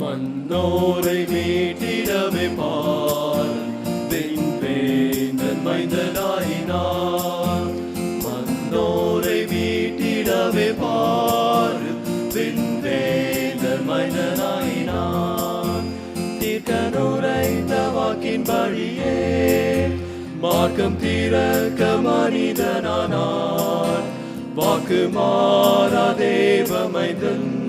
மன்னோரை மீட்டிடவே பார். வெண்வேந்தன் மைந்தனாயினார். மன்னோரை மீட்டிடவே பார். வெண்வேந்தன் மைந்தனாயினார். தீர்க்கனுரைத்த வாக்கின் வழியே மார்க்கம் தீரக்க மனிதனானார். வாக்கு மாறா தேவமைந்தன்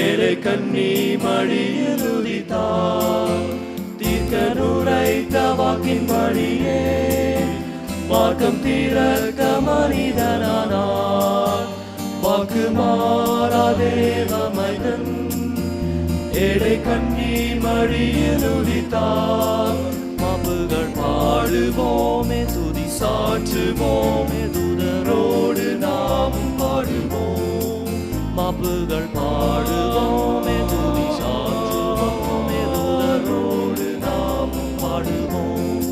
ஏழை கண்ணி மடியில் உதித்தார் தீர்க்க நுரைத்த வாக்கின் வழியே மார்க்கம் தீரக்க மனிதனானார் வாக்கு மாறாதேவமைதன் ஏழை கண்ணி மடியில் உதித்தார் மாப்புகள் பாடுவோமே துதி சாற்றுவோமே பாடுவோம் பாடுவோமே துதி சாற்றுவோமே துதரோடு நாம் பாடுவோம்.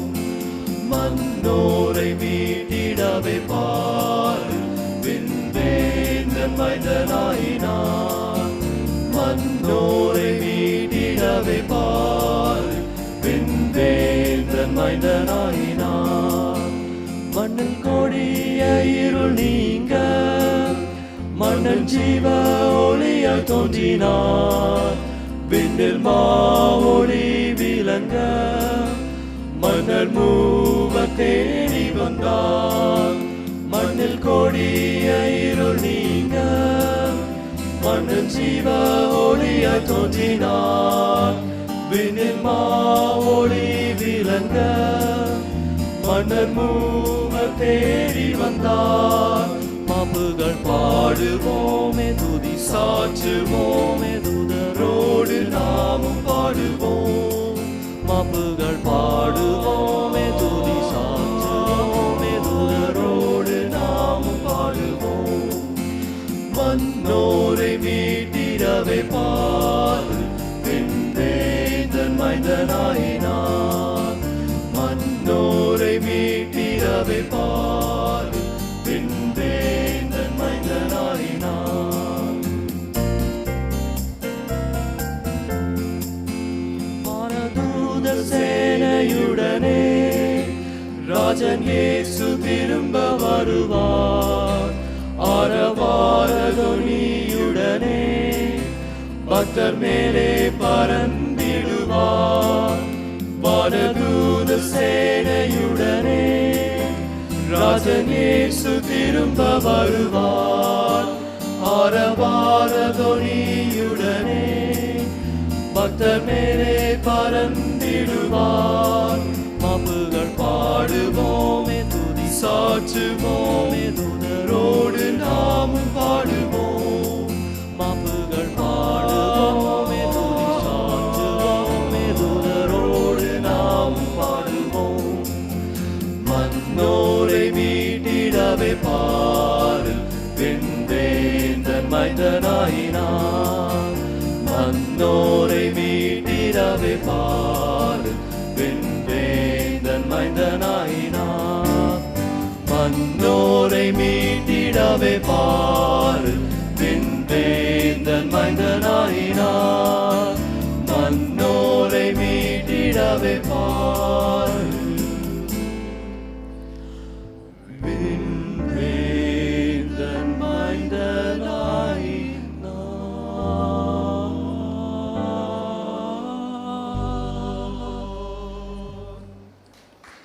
மன்னோரை மீட்டிடவே பாரு விண்வேந்தன் மைந்தனாயினார் மன்னோரை மீட்டிடவே பாரு விண்வேந்தன் மைந்தனாயினார் மண்ணில் கொடிய இருள் நீ மன்னன் ஜீவ ஒளியாய் தோன்றினார். விண்ணில் மாவொளி விளங்க மன்னர் மூவ தேடி வந்தார். மண்ணில் கொடிய இருள் நீங்க மன்னன் ஜீவ ஒளியாய் தோன்றினார். விண்ணில் மாவொளி விளங்க மன்னர் மூவ தேடி வந்தார். பாடுவோமே துதி சாற்றுவோமே துதரோடு நாமும் பாடுவோம் மப்புகள் பாடுவோமே துதி சாற்றுவோமே துதரோடு நாமும் பாடுவோம் மன்னோரை மீட்டிரவை பாடு பின்பேதன் மைந்தனாயினார் மன்னோரை மீட்டிரவை பார் ராஜன் ஏசு திரும்ப வருவார். ஆரவாரதொனியுடனே பக்தர் மேலே பறந்திடுவார் வானதூத சேனையுடனே ராஜன் ஏசு திரும்ப வருவார். ஆரவாரதொனியுடனே பக்தர் மேலே பறந்திடுவார் பாடுவோமே. துதி சாற்றுவோமே. துதரோடு நாமும் பாடுவோம். மாப்புகள் பாடுவோமே. துதி சாற்றுவோமே. துதரோடு நாமும் பாடுவோம். மன்னோரை மீட்டிடவே பாரு. விண்வேந்தன் மைந்தனாயினார். மன்னோரை மீட்டிடவே பாரு. மீட்டிடவே பாரு விண்வேந்தன் மைந்தனாயினார் மன்னோரை மீட்டிடவே பார்